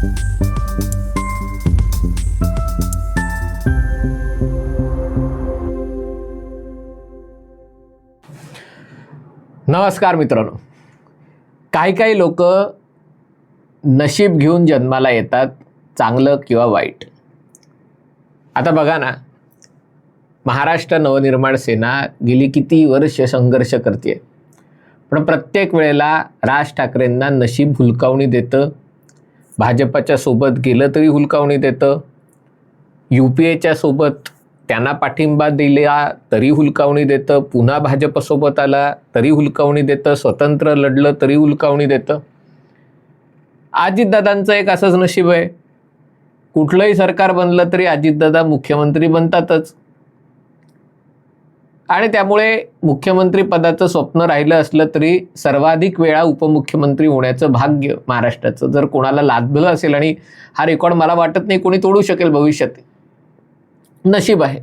नमस्कार मित्रांनो. काही काही लोक नशीब घेऊन जन्माला येतात चांगलं किंवा वाईट. आता बघा ना महाराष्ट्र नवनिर्माण सेना गेली किती वर्ष संघर्ष करते पण प्रत्येक वेळेला राज ठाकरेंना नशीब हुलकावणी देतं भाजपाच्या सोबत गेलं तरी हुलकावणी देतं. यू पी एच्या सोबत त्यांना पाठिंबा दिला तरी हुलकावणी देतं. पुन्हा भाजपसोबत आला तरी हुलकावणी देतं. स्वतंत्र लढलं तरी हुलकावणी देतं. अजितदादांचं एक असंच नशीब आहे. कुठलंही सरकार बनलं तरी अजितदादा मुख्यमंत्री बनतातच. आणि त्यामुळे मुख्यमंत्री पदाचं स्वप्न राहिलं असलं तरी सर्वाधिक वेळा उपमुख्यमंत्री होण्याचं भाग्य महाराष्ट्राचं. जर कोणाला लाभलं असेल आणि हा रेकॉर्ड मला वाटत नाही कोणी तोडू शकेल भविष्यात नशीब आहे.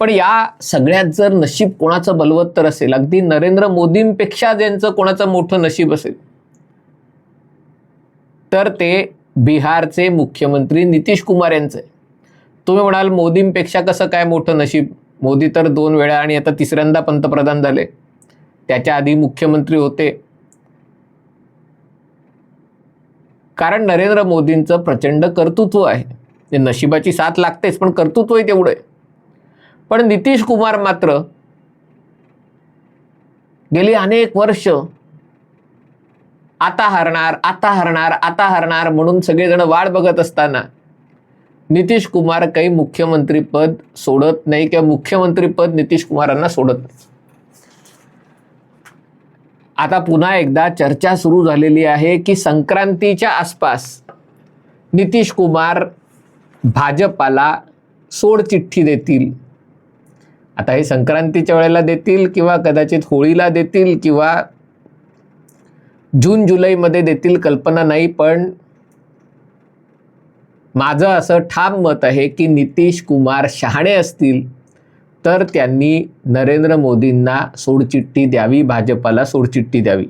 पण या सगळ्यात जर नशीब कोणाचं बलवत्तर असेल अगदी नरेंद्र मोदींपेक्षा ज्यांचं कोणाचं मोठं नशीब असेल तर ते बिहारचे मुख्यमंत्री नितीश कुमार यांचं. आहे तुम्ही म्हणाल मोदींपेक्षा कसं काय मोठं नशीब? मोदी तर दोन वेळा आणि आता तिसऱ्यांदा पंतप्रधान झाले. त्याच्या आधी मुख्यमंत्री होते. कारण नरेंद्र मोदींचं प्रचंड कर्तृत्व आहे. ते नशिबाची साथ लागतेच पण कर्तृत्वही तेवढं आहे. पण नितीश कुमार मात्र गेली अनेक वर्ष आता हरणार आता हरणार आता हरणार म्हणून सगळेजण वाट बघत असताना नितीश कुमार काही मुख्यमंत्रीपद सोडत नाही किंवा मुख्यमंत्रीपद नितीश कुमारांना सोडत नाही. आता पुन्हा एकदा चर्चा सुरू झालेली आहे की संक्रांतीच्या आसपास नितीश कुमार भाजपाला सोडचिठ्ठी देतील. आता हे संक्रांतीच्या वेळेला देतील किंवा कदाचित होळीला देतील किंवा जून जुलैमध्ये देतील कल्पना नाही पण माझं असं ठाम मत आहे की नितीश कुमार शहाणे असतील तर त्यांनी नरेंद्र मोदींना सोडचिठ्ठी द्यावी भाजपाला सोडचिठ्ठी द्यावी.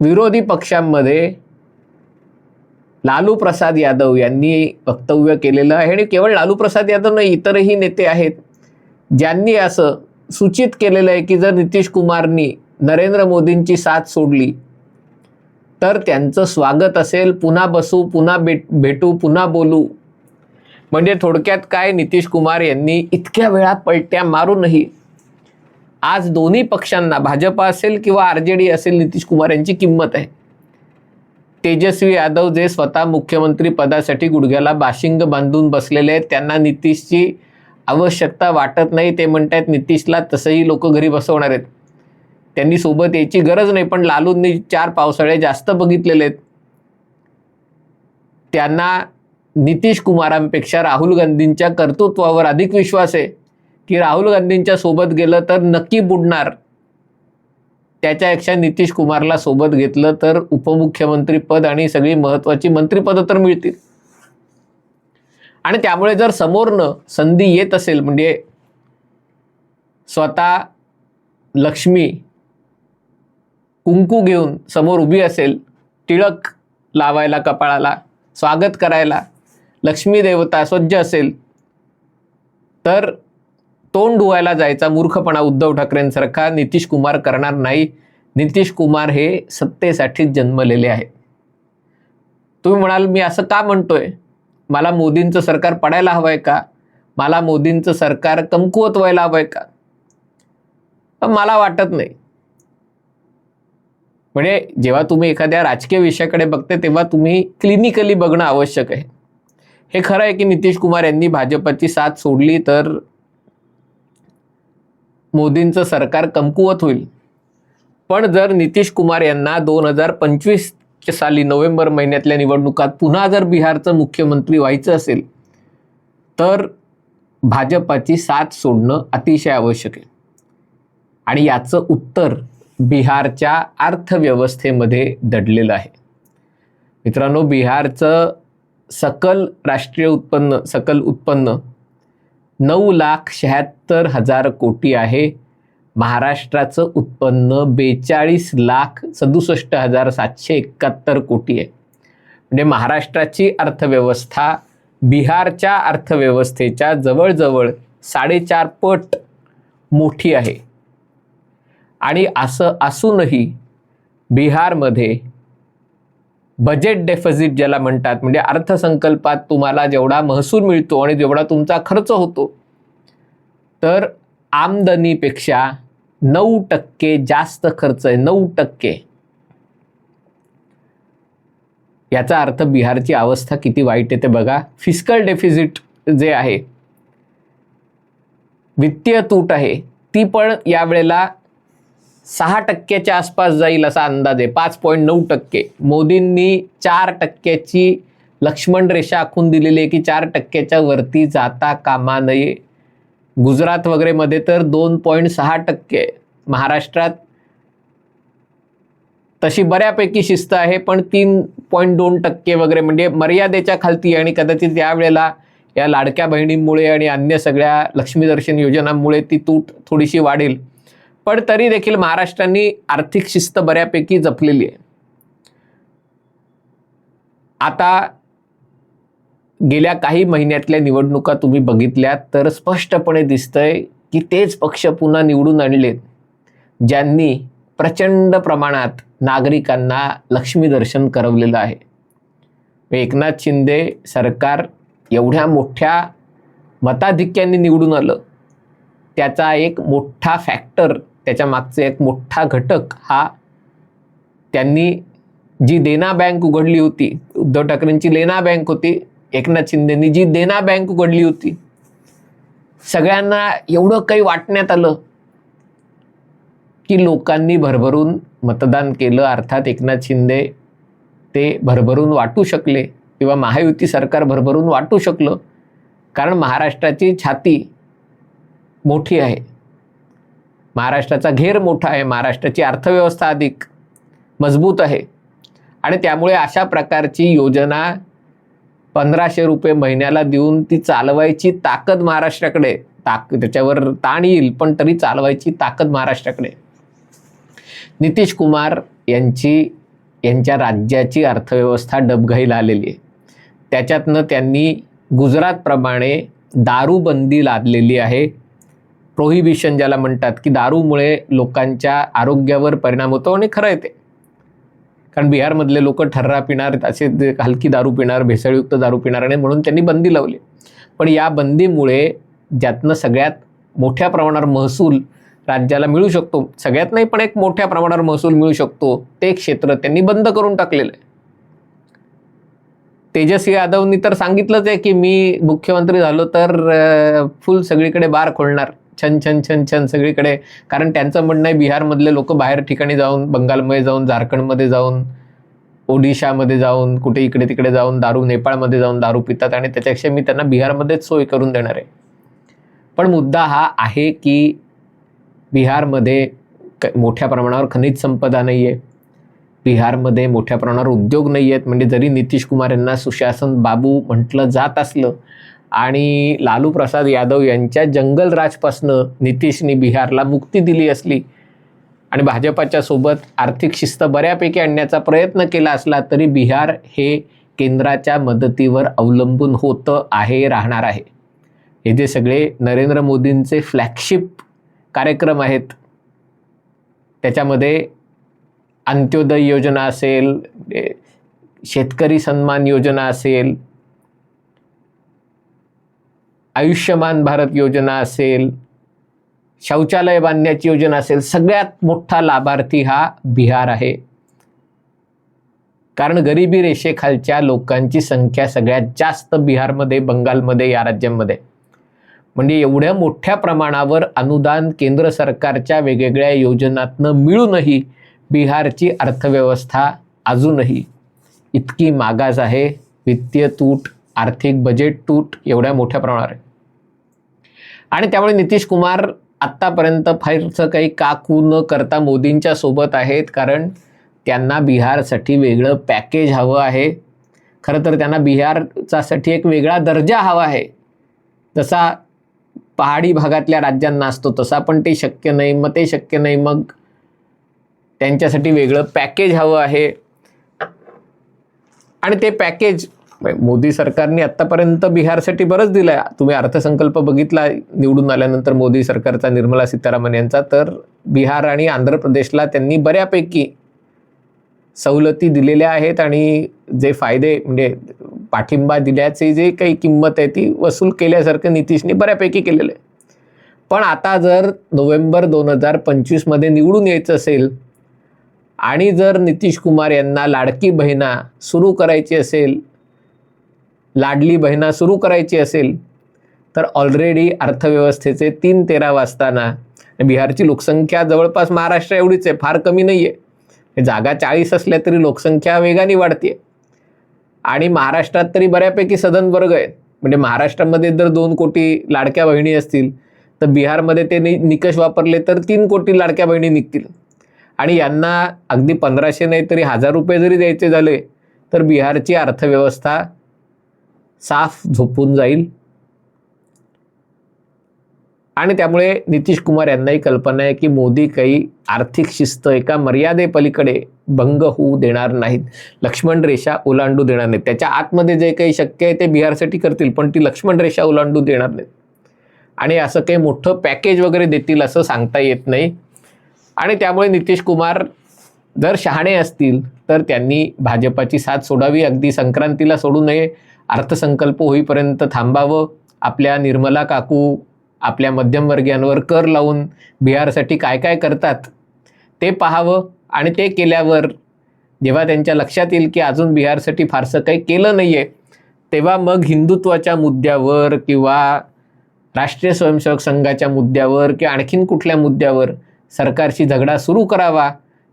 विरोधी पक्षांमध्ये लालू प्रसाद यादव यांनी वक्तव्य केलेलं आहे आणि केवळ लालू प्रसाद यादव नाही इतरही नेते आहेत ज्यांनी असं सूचित केलेलं आहे की जर नितीश कुमारनी नरेंद्र मोदींची साथ सोडली तर त्यांचं स्वागत असेल. पुन्हा बसू पुन्हा भेट भेटू पुन्हा बोलू. म्हणजे थोडक्यात काय नितीश कुमार यांनी इतक्या वेळा पलट्या मारूनही आज दोन्ही पक्षांना भाजपा असेल किंवा आर जे डी असेल नितीश कुमार यांची किंमत आहे. तेजस्वी यादव जे स्वतः मुख्यमंत्री पदासाठी गुडघ्याला बाशिंग बांधून बसलेले आहेत त्यांना नितीशची आवश्यकता वाटत नाही. ते म्हणतात नितीशला तसंही लोक घरी बसवणार आहेत. त्यांनी सोबत यायची गरज नाही पण लालूंनी चार पावसाळे जास्त बघितलेले आहेत त्यांना नितीश कुमारांपेक्षा राहुल गांधींच्या कर्तृत्वावर अधिक विश्वास आहे. की राहुल गांधींच्या सोबत गेलं तर नक्की बुडणार. त्याच्यापेक्षा नितीश कुमारला सोबत घेतलं तर उपमुख्यमंत्री पद आणि सगळी महत्वाची मंत्रिपदं तर मिळतील. आणि त्यामुळे जर समोरनं संधी येत असेल म्हणजे स्वतः लक्ष्मी कुंकू घेऊन समोर उभी असेल टिळक लावायला कपाळाला स्वागत करायला लक्ष्मी देवता सज्ज असेल तर तोंड धुवायला जायचा मूर्खपणा उद्धव ठाकरेंसारखा नितीश कुमार करणार नाही. नितीश कुमार हे सत्तेसाठीच जन्मलेले आहेत. तुम्ही म्हणाल मी असं का म्हणतोय? मला मोदींचं सरकार पडायला हवं आहे का? मला मोदींचं सरकार कमकुवत व्हायला हवं आहे का मला वाटत नाही. म्हणजे जेव्हा तुम्ही एखाद्या राजकीय विषयाकडे बघते तेव्हा तुम्ही क्लिनिकली बघणं आवश्यक आहे. हे खरं आहे की नितीश कुमार यांनी भाजपची साथ सोडली तर मोदींचं सरकार कमकुवत होईल. पण जर नितीश कुमार यांना दोन हजार पंचवीस साली नोव्हेंबर महिन्यातल्या निवडणुकात पुन्हा जर बिहारचं मुख्यमंत्री व्हायचं असेल तर भाजपाची साथ सोडणं अतिशय आवश्यक आहे. आणि याचं उत्तर बिहारच्या अर्थव्यवस्थेमध्ये दडलेलं आहे. मित्रांनो बिहारचं सकल राष्ट्रीय उत्पन्न सकल उत्पन्न नऊ लाख शहात्तर हजार कोटी आहे. महाराष्ट्राचं उत्पन्न बेचाळीस लाख सदुसष्ट हजार सातशे एकाहत्तर कोटी आहे. म्हणजे महाराष्ट्राची अर्थव्यवस्था बिहारच्या अर्थव्यवस्थेच्या जवळजवळ साडेचार पट मोठी आहे. आणि असं असूनही बिहारमध्ये बजेट डेफिजिट ज्याला म्हणतात म्हणजे अर्थसंकल्पात तुम्हाला जेवढा महसूल मिळतो आणि जेवढा तुमचा खर्च होतो तर आमदनीपेक्षा नऊ टक्के जास्त खर्च आहे नऊ टक्के. याचा अर्थ बिहारची अवस्था किती वाईट आहे ते बघा. फिस्कल डेफिजिट जे आहे वित्तीय तूट आहे ती पण यावेळेला सहा टक्क्याच्या आसपास जाईल असा अंदाज आहे. पाच पॉईंट नऊ टक्के. मोदींनी चार टक्क्याची लक्ष्मण रेषा आखून दिलेली आहे की चार टक्क्याच्या वरती जाता कामा नये. गुजरात वगैरेमध्ये तर दोन पॉईंट सहा टक्के महाराष्ट्रात तशी बऱ्यापैकी शिस्त आहे पण तीन पॉईंट दोन टक्के वगैरे म्हणजे मर्यादेच्या खालती आणि कदाचित यावेळेला या लाडक्या बहिणींमुळे आणि अन्य सगळ्या लक्ष्मीदर्शन योजनांमुळे ती तूट थोडीशी वाढेल. पण तरी देखील महाराष्ट्रांनी आर्थिक शिस्त बऱ्यापैकी जपलेली आहे. आता गेल्या काही महिन्यातल्या निवडणुका तुम्ही बघितल्यात तर स्पष्टपणे दिसतंय की तेच पक्ष पुन्हा निवडून आणलेत ज्यांनी प्रचंड प्रमाणात नागरिकांना लक्ष्मी दर्शन करवलेलं आहे. एकनाथ शिंदे सरकार एवढ्या मोठ्या मताधिक्यांनी निवडून आलं त्याचा एक मोठा फॅक्टर त्याच्या मागचा एक मोठा घटक हा त्यांनी जी देना बँक उघडली होती उद्धव ठाकरेंची लेना बँक होती एकनाथ शिंदेनी जी देना बँक उघडली होती सगळ्यांना एवढं काही वाटण्यात आलं की लोकांनी भरभरून मतदान केलं. अर्थात एकनाथ शिंदे ते भरभरून वाटू शकले किंवा महायुती सरकार भरभरून वाटू शकलं. कारण महाराष्ट्राची छाती मोठी आहे. महाराष्ट्राचा घेर मोठा आहे महाराष्ट्राची अर्थव्यवस्था अधिक मजबूत आहे. आणि त्यामुळे अशा प्रकारची योजना पंधराशे रुपये महिन्याला देऊन ती चालवायची ताकद महाराष्ट्राकडे ताक त्याच्यावर ताण येईल पण तरी चालवायची ताकद महाराष्ट्राकडे. नितीश कुमार यांची यांच्या राज्याची अर्थव्यवस्था डबघाईला आलेली आहे. त्याच्यातनं त्यांनी गुजरातप्रमाणे दारूबंदी लादलेली आहे. प्रोहिबिशन ज्याला म्हणतात की दारूमुळे लोकांच्या आरोग्यावर परिणाम होतो आणि खरं आहे ते. कारण बिहारमधले लोक ठर्रा पिणार असे हलकी दारू पिणार भेसळयुक्त दारू पिणार आणि म्हणून त्यांनी बंदी लावली. पण या बंदीमुळे ज्यातनं सगळ्यात मोठ्या प्रमाणावर महसूल राज्याला मिळू शकतो सगळ्यात नाही पण एक मोठ्या प्रमाणावर महसूल मिळू शकतो ते क्षेत्र त्यांनी बंद करून टाकलेलं आहे. तेजस्वी यादवनी तर सांगितलंच आहे की मी मुख्यमंत्री झालो तर फुल सगळीकडे बार खोलणार. छन छन छन छन सगळीकडे. कारण त्यांचं म्हणणं आहे बिहारमधले लोक बाहेर ठिकाणी जाऊन बंगालमध्ये जाऊन झारखंडमध्ये जाऊन ओडिशामध्ये जाऊन कुठे इकडे तिकडे जाऊन दारू नेपाळमध्ये जाऊन दारू पितात आणि त्याच्यापेक्षा मी त्यांना बिहारमध्येच सोय करून देणार आहे. पण मुद्दा हा आहे की बिहारमध्ये क मोठ्या प्रमाणावर खनिज संपदा नाही आहे बिहारमध्ये मोठ्या प्रमाणावर उद्योग नाही आहेत म्हणजे जरी नितीश कुमार यांना सुशासन बाबू म्हटलं जात असलं आणि लालू प्रसाद यादव यांच्या जंगलराजपासनं नितीशनी बिहारला मुक्ती दिली असली आणि भाजपाच्या सोबत आर्थिक शिस्त बऱ्यापैकी आणण्याचा प्रयत्न केला असला तरी बिहार हे केंद्राच्या मदतीवर अवलंबून होतं आहे राहणार आहे. हे जे सगळे नरेंद्र मोदींचे फ्लॅगशिप कार्यक्रम आहेत त्याच्यामध्ये अंत्योदय योजना असेल शेतकरी सन्मान योजना असेल आयुष्यमान भारत योजना असेल शौचालय बांधण्याची योजना असेल सगळ्यात मोठा लाभार्थी हा बिहार आहे. कारण गरिबी रेषेखालच्या लोकांची संख्या सगळ्यात जास्त बिहारमध्ये बंगालमध्ये या राज्यांमध्ये. म्हणजे एवढ्या मोठ्या प्रमाणावर अनुदान केंद्र सरकारच्या वेगवेगळ्या योजनातनं मिळूनही बिहारची अर्थव्यवस्था अजूनही इतकी मागास आहे. वित्तीय तूट आर्थिक बजेट तूट एवढ्या मोठ्या प्रमाणावर आणि त्यामुळे नितीश कुमार आत्तापर्यंत फारसं काही काकू न करता मोदींच्या सोबत आहेत कारण त्यांना बिहारसाठी वेगळं पॅकेज हवं आहे. खरं तर त्यांना बिहारचासाठी एक वेगळा दर्जा हवा आहे. जसा पहाडी भागातल्या राज्यांना असतो तसा पण ते शक्य नाही. मग ते शक्य नाही मग त्यांच्यासाठी वेगळं पॅकेज हवं आहे. आणि ते पॅकेज म्हणजे मोदी सरकारने आत्तापर्यंत बिहारसाठी बरंच दिलं आहे तुम्ही अर्थसंकल्प बघितला निवडून आल्यानंतर मोदी सरकारचा निर्मला सीतारामन यांचा तर बिहार आणि आंध्र प्रदेशला त्यांनी बऱ्यापैकी सवलती दिलेल्या आहेत आणि जे फायदे म्हणजे पाठिंबा दिल्याची जे काही किंमत आहे ती वसूल केल्यासारखं नितीशने बऱ्यापैकी केलेलं आहे. पण आता जर नोव्हेंबर दोन हजार पंचवीसमध्ये निवडून यायचं असेल आणि जर नितीश कुमार यांना लाडकी बहिणा सुरू करायची असेल लाडली बहिणा सुरू करायची असेल तर ऑलरेडी अर्थव्यवस्थेचे तीन तेरा वाजताना बिहारची लोकसंख्या जवळपास महाराष्ट्र एवढीच आहे फार कमी नाही आहे जागा चाळीस असल्या तरी लोकसंख्या वेगाने वाढते आणि महाराष्ट्रात तरी बऱ्यापैकी सदन वर्ग आहेत. म्हणजे महाराष्ट्रामध्ये जर दोन कोटी लाडक्या बहिणी असतील तर बिहारमध्ये ते नि निकष वापरले तर तीन कोटी लाडक्या बहिणी निघतील. आणि यांना अगदी पंधराशे नाही तरी हजार रुपये जरी द्यायचे झाले तर बिहारची अर्थव्यवस्था साफ झोपून जाईल. आणि त्यामुळे नितीश कुमार यांनाही कल्पना आहे की मोदी काही आर्थिक शिस्त एका मर्यादेपलीकडे भंग होऊ देणार नाहीत. लक्ष्मण रेषा ओलांडू देणार नाहीत. त्याच्या आतमध्ये जे काही शक्य आहे ते बिहारसाठी करतील पण ती लक्ष्मण रेषा ओलांडू देणार नाहीत. आणि असं काही मोठं पॅकेज वगैरे देतील असं सांगता येत नाही. आणि त्यामुळे नितीश कुमार जर शहाणे असतील तर त्यांनी भाजपाची साथ सोडावी. अगदी संक्रांतीला सोडू नये. अर्थसंकल्प होईपर्यंत थांबावं. आपल्या निर्मला काकू आपल्या मध्यमवर्गीयांवर कर लावून बिहारसाठी काय काय करतात ते पाहावं आणि ते केल्यावर जेव्हा त्यांच्या लक्षात येईल की अजून बिहारसाठी फारसं काही केलं नाही आहे तेव्हा मग हिंदुत्वाच्या मुद्द्यावर किंवा राष्ट्रीय स्वयंसेवक संघाच्या मुद्द्यावर किंवा आणखीन कुठल्या मुद्द्यावर सरकारशी झगडा सुरू करावा.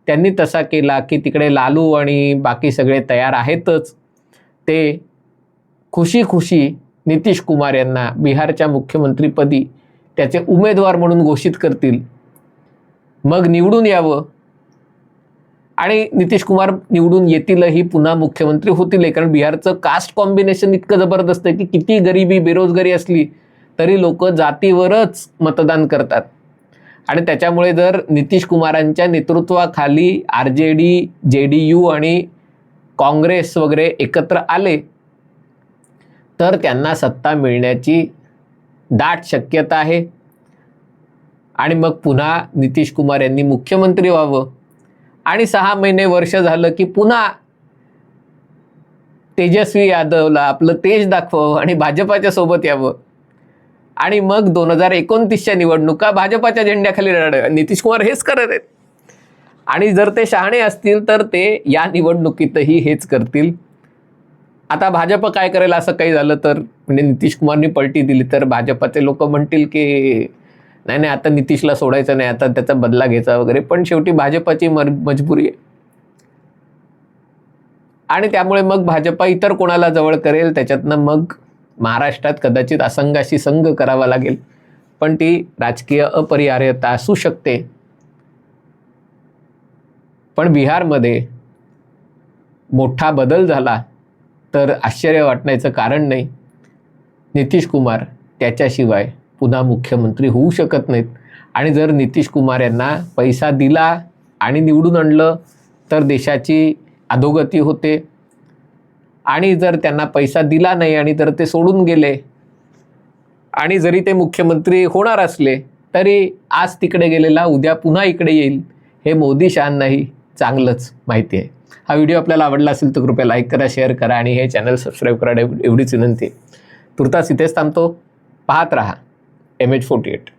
त्यांनी तसा केला की तिकडे लालू आणि बाकी सगळे तयार आहेतच. ते खुशी खुशी नितीश कुमार यांना बिहारच्या मुख्यमंत्रीपदी त्याचे उमेदवार म्हणून घोषित करतील. मग निवडून यावं. आणि नितीश कुमार निवडून येतीलही पुन्हा मुख्यमंत्री होतील कारण बिहारचं कास्ट कॉम्बिनेशन इतकं जबरदस्त आहे की किती गरिबी बेरोजगारी असली तरी लोक जातीवरच मतदान करतात. आणि त्याच्यामुळे जर नितीश कुमारांच्या नेतृत्वाखाली R J D J D you आणि काँग्रेस वगैरे एकत्र आले तर त्यांना सत्ता मिळण्याची दाट शक्यता आहे. आणि मग पुन्हा नितीश कुमार यांनी मुख्यमंत्री व्हावं. आणि सहा महिने वर्ष झालं की पुन्हा तेजस्वी यादवला आपलं तेज दाखवावं आणि भाजपाच्या सोबत यावं. आणि मग दोन हजार एकोणतीसच्या निवडणुका भाजपाच्या झेंड्याखाली लढ नितीश कुमार हेच करत आहेत. आणि जर ते शहाणे असतील तर ते या निवडणुकीतही हेच करतील. आता भाजप काय करेल असं काही झालं तर म्हणजे नितीश कुमारनी पलटी दिली तर भाजपाचे लोक म्हणतील की नाही नाही आता नितीशला सोडायचं नाही आता त्याचा बदला घ्यायचा वगैरे. पण शेवटी भाजपाची मर मजबुरी आहे. आणि त्यामुळे मग भाजपा इतर कोणाला जवळ करेल त्याच्यातनं मग महाराष्ट्रात कदाचित असंघाशी संघ करावा लागेल. पण ती राजकीय अपरिहार्यता असू शकते. पण बिहारमध्ये मोठा बदल झाला तर आश्चर्य वाटण्याचं कारण नाही. नितीश कुमार त्याच्याशिवाय पुन्हा मुख्यमंत्री होऊ शकत नाहीत. आणि जर नितीश कुमार यांना पैसा दिला आणि निवडून आणलं तर देशाची अधोगती होते. आणि जर त्यांना पैसा दिला नाही आणि जर ते सोडून गेले आणि जरी ते मुख्यमंत्री होणार असले तरी आज तिकडे गेलेला उद्या पुन्हा इकडे येईल हे मोदी शहांनाही चांगलंच माहिती आहे. हा व्हिडिओ आपल्याला आवडला असेल तर कृपया लाईक करा शेअर करा आणि हे चॅनल सबस्क्राईब करा एवढीच विनंती तुर्तास इथेच थांबतो. पाहत रहा. M H forty eight